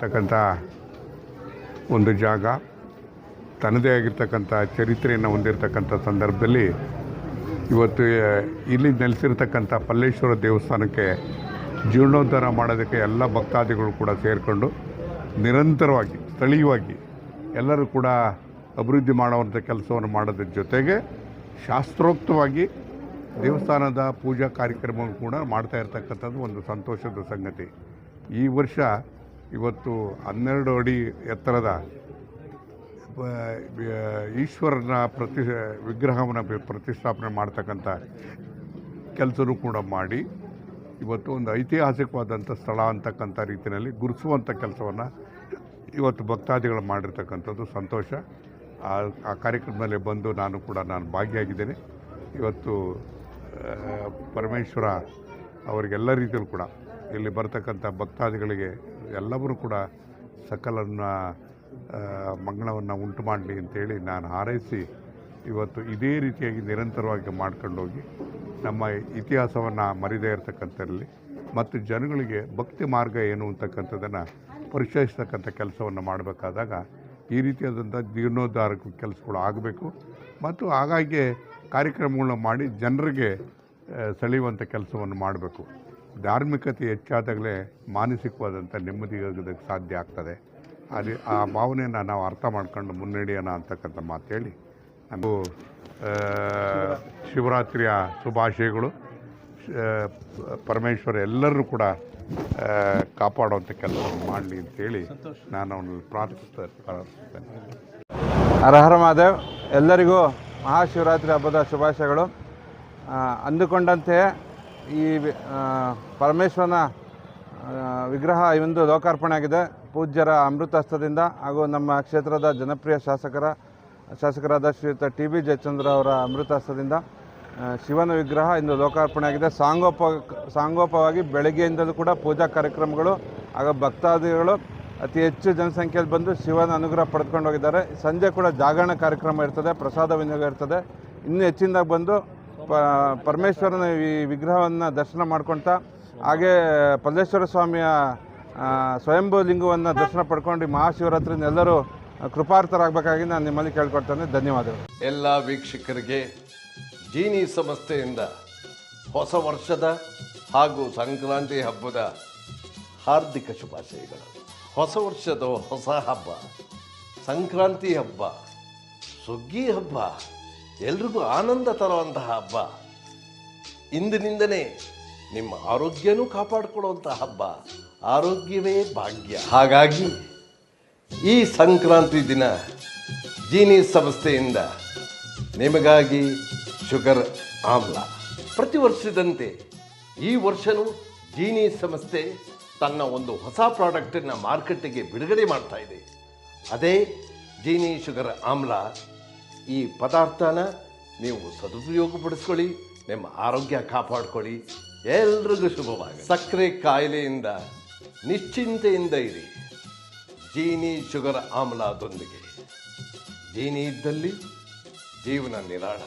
ತಕ್ಕಂಥ ಒಂದು ಜಾಗ, ತನ್ನದೇ ಆಗಿರ್ತಕ್ಕಂಥ ಚರಿತ್ರೆಯನ್ನು ಹೊಂದಿರತಕ್ಕಂಥ ಸಂದರ್ಭದಲ್ಲಿ ಇವತ್ತು ಇಲ್ಲಿ ನೆಲೆಸಿರ್ತಕ್ಕಂಥ ಪಲ್ಲೇಶ್ವರ ದೇವಸ್ಥಾನಕ್ಕೆ ಜೀರ್ಣೋದ್ಧಾರ ಮಾಡೋದಕ್ಕೆ ಎಲ್ಲ ಭಕ್ತಾದಿಗಳು ಕೂಡ ಸೇರಿಕೊಂಡು ನಿರಂತರವಾಗಿ, ಸ್ಥಳೀಯವಾಗಿ ಎಲ್ಲರೂ ಕೂಡ ಅಭಿವೃದ್ಧಿ ಮಾಡುವಂಥ ಕೆಲಸವನ್ನು ಮಾಡೋದ್ರ ಜೊತೆಗೆ ಶಾಸ್ತ್ರೋಕ್ತವಾಗಿ ದೇವಸ್ಥಾನದ ಪೂಜಾ ಕಾರ್ಯಕ್ರಮವನ್ನು ಕೂಡ ಮಾಡ್ತಾ ಇರ್ತಕ್ಕಂಥದ್ದು ಒಂದು ಸಂತೋಷದ ಸಂಗತಿ. ಈ ವರ್ಷ ಇವತ್ತು ಹನ್ನೆರಡು ಅಡಿ ಎತ್ತರದ ಈಶ್ವರನ ಪ್ರತಿ, ವಿಗ್ರಹವನ್ನು ಪ್ರತಿಷ್ಠಾಪನೆ ಮಾಡ್ತಕ್ಕಂಥ ಕೆಲಸನೂ ಕೂಡ ಮಾಡಿ, ಇವತ್ತು ಒಂದು ಐತಿಹಾಸಿಕವಾದಂಥ ಸ್ಥಳ ಅಂತಕ್ಕಂಥ ರೀತಿಯಲ್ಲಿ ಗುರುಸುವಂಥ ಕೆಲಸವನ್ನು ಇವತ್ತು ಭಕ್ತಾದಿಗಳು ಮಾಡಿರ್ತಕ್ಕಂಥದ್ದು ಸಂತೋಷ. ಆ ಆ ಕಾರ್ಯಕ್ರಮದಲ್ಲಿ ಬಂದು ನಾನು ಕೂಡ ನಾನು ಭಾಗಿಯಾಗಿದ್ದೇನೆ. ಇವತ್ತು ಪರಮೇಶ್ವರ ಅವರಿಗೆಲ್ಲ ರೀತಿಯಲ್ಲೂ ಕೂಡ ಇಲ್ಲಿ ಬರ್ತಕ್ಕಂಥ ಭಕ್ತಾದಿಗಳಿಗೆ ಎಲ್ಲರೂ ಕೂಡ ಸಕಲನ್ನ ಮಂಗಳವನ್ನು ಉಂಟು ಮಾಡಲಿ ಅಂತೇಳಿ ನಾನು ಹಾರೈಸಿ ಇವತ್ತು ಇದೇ ರೀತಿಯಾಗಿ ನಿರಂತರವಾಗಿ ಮಾಡ್ಕೊಂಡು ಹೋಗಿ ನಮ್ಮ ಇತಿಹಾಸವನ್ನು ಮರಿದೇ ಇರತಕ್ಕಂಥದ್ರಲ್ಲಿ ಮತ್ತು ಜನಗಳಿಗೆ ಭಕ್ತಿ ಮಾರ್ಗ ಏನು ಅಂತಕ್ಕಂಥದ್ದನ್ನು ಪರಿಚಯಿಸ್ತಕ್ಕಂಥ ಕೆಲಸವನ್ನು ಮಾಡಬೇಕಾದಾಗ ಈ ರೀತಿಯಾದಂಥ ಜೀರ್ಣೋದ್ಧಾರಕ ಕೆಲಸಗಳು ಆಗಬೇಕು. ಮತ್ತು ಹಾಗಾಗಿ ಕಾರ್ಯಕ್ರಮಗಳನ್ನು ಮಾಡಿ ಜನರಿಗೆ ಸೆಳೆಯುವಂಥ ಕೆಲಸವನ್ನು ಮಾಡಬೇಕು. ಧಾರ್ಮಿಕತೆ ಹೆಚ್ಚಾದಾಗಲೇ ಮಾನಸಿಕವಾದಂಥ ನೆಮ್ಮದಿ ಆಗೋದಕ್ಕೆ ಸಾಧ್ಯ ಆಗ್ತದೆ. ಅಲ್ಲಿ ಆ ಭಾವನೆಯನ್ನು ನಾವು ಅರ್ಥ ಮಾಡ್ಕೊಂಡು ಮುನ್ನಡೆಯೋಣ ಅಂತಕ್ಕಂಥ ಮಾತು ಹೇಳಿ ಆ, ಶಿವರಾತ್ರಿಯ ಶುಭಾಶಯಗಳು. ಪರಮೇಶ್ವರ ಎಲ್ಲರೂ ಕೂಡ ಕಾಪಾಡುವಂಥ ಕೆಲಸವನ್ನು ಮಾಡಲಿ ಅಂತೇಳಿ ನಾನು ಅವನಲ್ಲಿ ಪ್ರಾರ್ಥಿಸ್ತಾ ಪ್ರಾರ್ಥಿಸ್ತೇನೆ ಹರಹರ ಹರ ಮಹಾದೇವ್. ಎಲ್ಲರಿಗೂ ಮಹಾಶಿವರಾತ್ರಿ ಹಬ್ಬದ ಶುಭಾಶಯಗಳು. ಅಂದುಕೊಂಡಂತೆಯೇ ಅಂದುಕೊಂಡಂತೆ ಈ ಪರಮೇಶ್ವರನ ವಿಗ್ರಹ ಇಂದು ಲೋಕಾರ್ಪಣೆ ಆಗಿದೆ. ಪೂಜ್ಯರ ಅಮೃತಾಸ್ತ್ರದಿಂದ ಹಾಗೂ ನಮ್ಮ ಕ್ಷೇತ್ರದ ಜನಪ್ರಿಯ ಶಾಸಕರ, ಶಾಸಕರಾದ ಶ್ರೀಯುತ ಟಿ ಬಿ ಜಯಚಂದ್ರ ಅವರ ಅಮೃತಾಸ್ತ್ರದಿಂದ ಶಿವನ ವಿಗ್ರಹ ಇಂದು ಲೋಕಾರ್ಪಣೆ ಆಗಿದೆ. ಸಾಂಗೋಪ, ಸಾಂಗೋಪವಾಗಿ ಬೆಳಗ್ಗೆಯಿಂದಲೂ ಕೂಡ ಪೂಜಾ ಕಾರ್ಯಕ್ರಮಗಳು ಹಾಗೂ ಭಕ್ತಾದಿಗಳು ಅತಿ ಹೆಚ್ಚು ಜನಸಂಖ್ಯೆಯಲ್ಲಿ ಬಂದು ಶಿವನ ಅನುಗ್ರಹ ಪಡೆದುಕೊಂಡು ಹೋಗಿದ್ದಾರೆ. ಸಂಜೆ ಕೂಡ ಜಾಗರಣ ಕಾರ್ಯಕ್ರಮ ಇರ್ತದೆ, ಪ್ರಸಾದ ವಿನಿಯೋಗ ಇರ್ತದೆ. ಇನ್ನೂ ಹೆಚ್ಚಿನದಾಗಿ ಬಂದು ಪ, ಪರಮೇಶ್ವರನ ಈ ವಿಗ್ರಹವನ್ನು ದರ್ಶನ ಮಾಡ್ಕೊಳ್ತಾ ಹಾಗೆ ಪಲ್ಲೇಶ್ವರ ಸ್ವಾಮಿಯ ಸ್ವಯಂಭೂ ಲಿಂಗವನ್ನು ದರ್ಶನ ಪಡ್ಕೊಂಡು ಈ ಮಹಾಶಿವರಾತ್ರಿನ ಎಲ್ಲರೂ ಕೃಪಾರ್ಥರಾಗಬೇಕಾಗಿ ನಾನು ನಿಮ್ಮಲ್ಲಿ ಕೇಳ್ಕೊಳ್ತೇನೆ. ಧನ್ಯವಾದಗಳು. ಎಲ್ಲ ವೀಕ್ಷಕರಿಗೆ ಜೀನಿ ಸಂಸ್ಥೆಯಿಂದ ಹೊಸ ವರ್ಷದ ಹಾಗೂ ಸಂಕ್ರಾಂತಿ ಹಬ್ಬದ ಹಾರ್ದಿಕ ಶುಭಾಶಯಗಳು. ಹೊಸ ವರ್ಷದ ಹೊಸ ಹಬ್ಬ, ಸಂಕ್ರಾಂತಿ ಹಬ್ಬ, ಸುಗ್ಗಿ ಹಬ್ಬ. ಎಲ್ರಿಗೂ ಆನಂದ ತರುವಂತಹ ಹಬ್ಬ. ಇಂದಿನಿಂದನೇ ನಿಮ್ಮ ಆರೋಗ್ಯನೂ ಕಾಪಾಡಿಕೊಳ್ಳುವಂತಹ ಹಬ್ಬ. ಆರೋಗ್ಯವೇ ಭಾಗ್ಯ. ಹಾಗಾಗಿ ಈ ಸಂಕ್ರಾಂತಿ ದಿನ ಜೀನಿ ಸಂಸ್ಥೆಯಿಂದ ನಿಮಗಾಗಿ ಶುಗರ್ ಆಮ್ಲ. ಪ್ರತಿ ವರ್ಷದಂತೆ ಈ ವರ್ಷವೂ ಜೀನಿ ಸಂಸ್ಥೆ ತನ್ನ ಒಂದು ಹೊಸ ಪ್ರಾಡಕ್ಟನ್ನು ಮಾರ್ಕೆಟಿಗೆ ಬಿಡುಗಡೆ ಮಾಡ್ತಾ ಇದೆ. ಅದೇ ಜೀನಿ ಶುಗರ್ ಆಮ್ಲ ಈ ಪದಾರ್ಥನ ನೀವು ಸದುಪಯೋಗಪಡಿಸ್ಕೊಳ್ಳಿ, ನಿಮ್ಮ ಆರೋಗ್ಯ ಕಾಪಾಡ್ಕೊಳ್ಳಿ. ಎಲ್ರಿಗೂ ಶುಭವಾಗಿ ಸಕ್ಕರೆ ಕಾಯಿಲೆಯಿಂದ ನಿಶ್ಚಿಂತೆಯಿಂದ ಇರಿ. ಜೀನಿ ಶುಗರ್ ಆಮ್ಲದೊಂದಿಗೆ. ಜೀನಿ ಇದ್ದಲ್ಲಿ ಜೀವನ ನಿರಾಳ.